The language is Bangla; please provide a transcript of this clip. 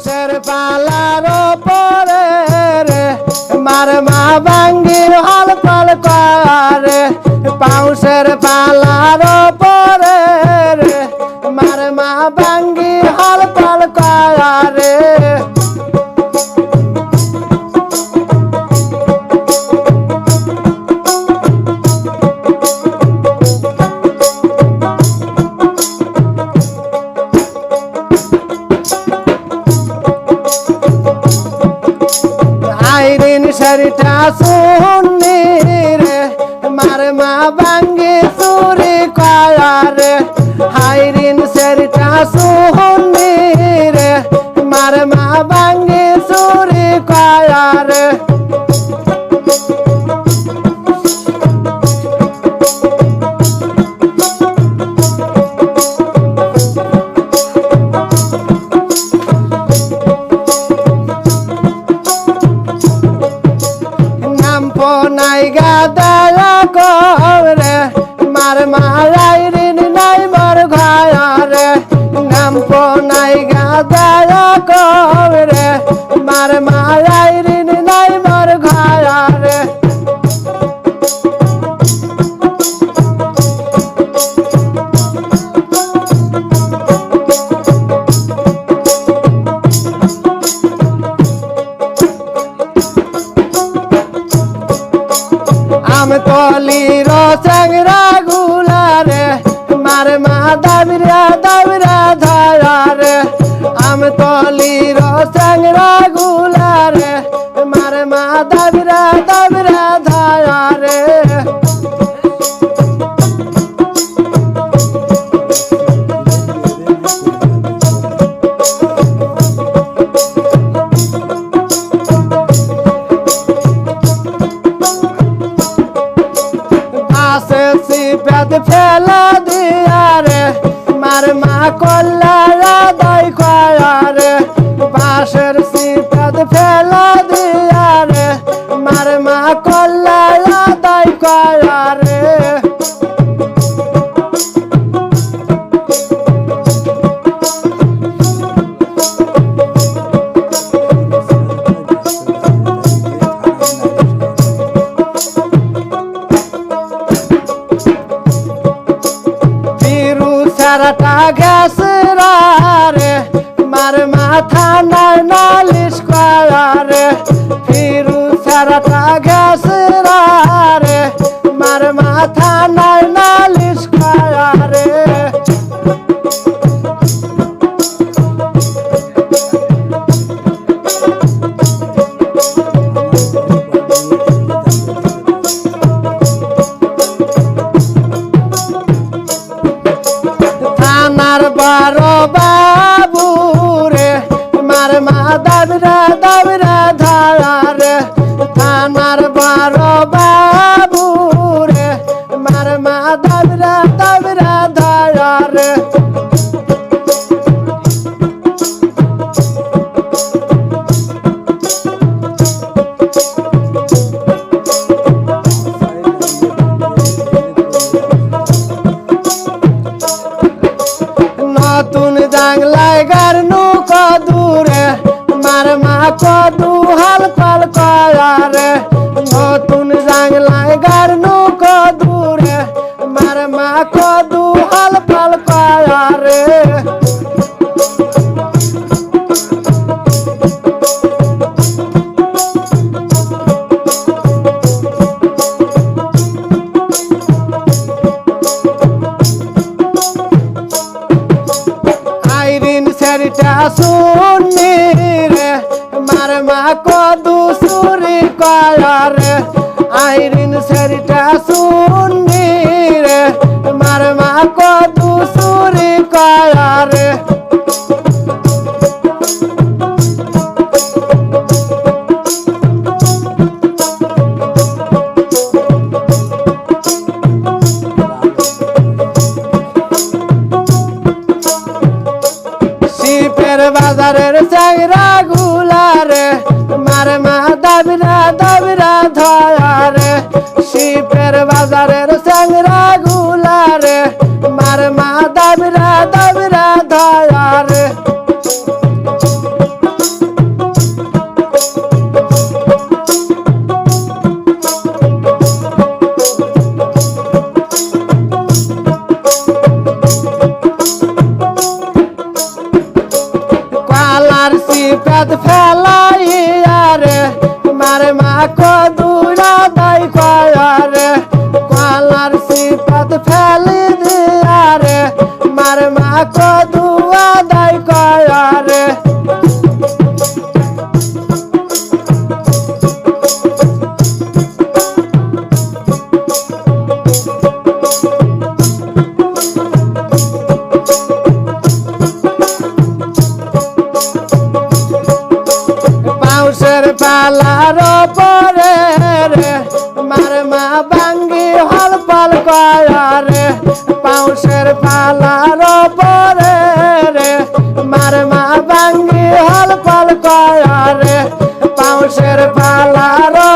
পাউসের পালার পরে মার মা বাঙ্গির হল পাল করে পাউসের পালার আইরিন শুনে রে, মার মা বাঙ্গে সুরে কয়ারে হাইরিন শাড়িটা শুনে রে, মার মা বাঙ্গে চুরি মারাই ঋণ নাই মর ঘরে নাম নাই গাদা করে মার মারাই ঋণ নাই মর ঘরে আম তলি রসংরা গুলারে মার মা দাবিরা দাবিরা ধারে আম তলি রসংরা গুলারে সিপেদ ফেলা দিয়ারে মার মা কল্লারা দাই কয়ারে বাঁশের সিপেদ ফেলা দিয়ারে মার মা কল্লারা দাই কয়ারে থানার বড় মার মা কদু হাল কল কয়ারে আইরিন সেরিটা শুনি রে, মার মা কদু সুরি কয়ারে আইরিন সেরিটা শুনি শিপের বাজারের চাইরা গুলারে মার মা দাবিরা দাবিরা ধয়ারে শিপের বাজারের চাংরা মানুষের পালার পরে রে মার মা বাঙ্গি হল পল করে পাউসের পালার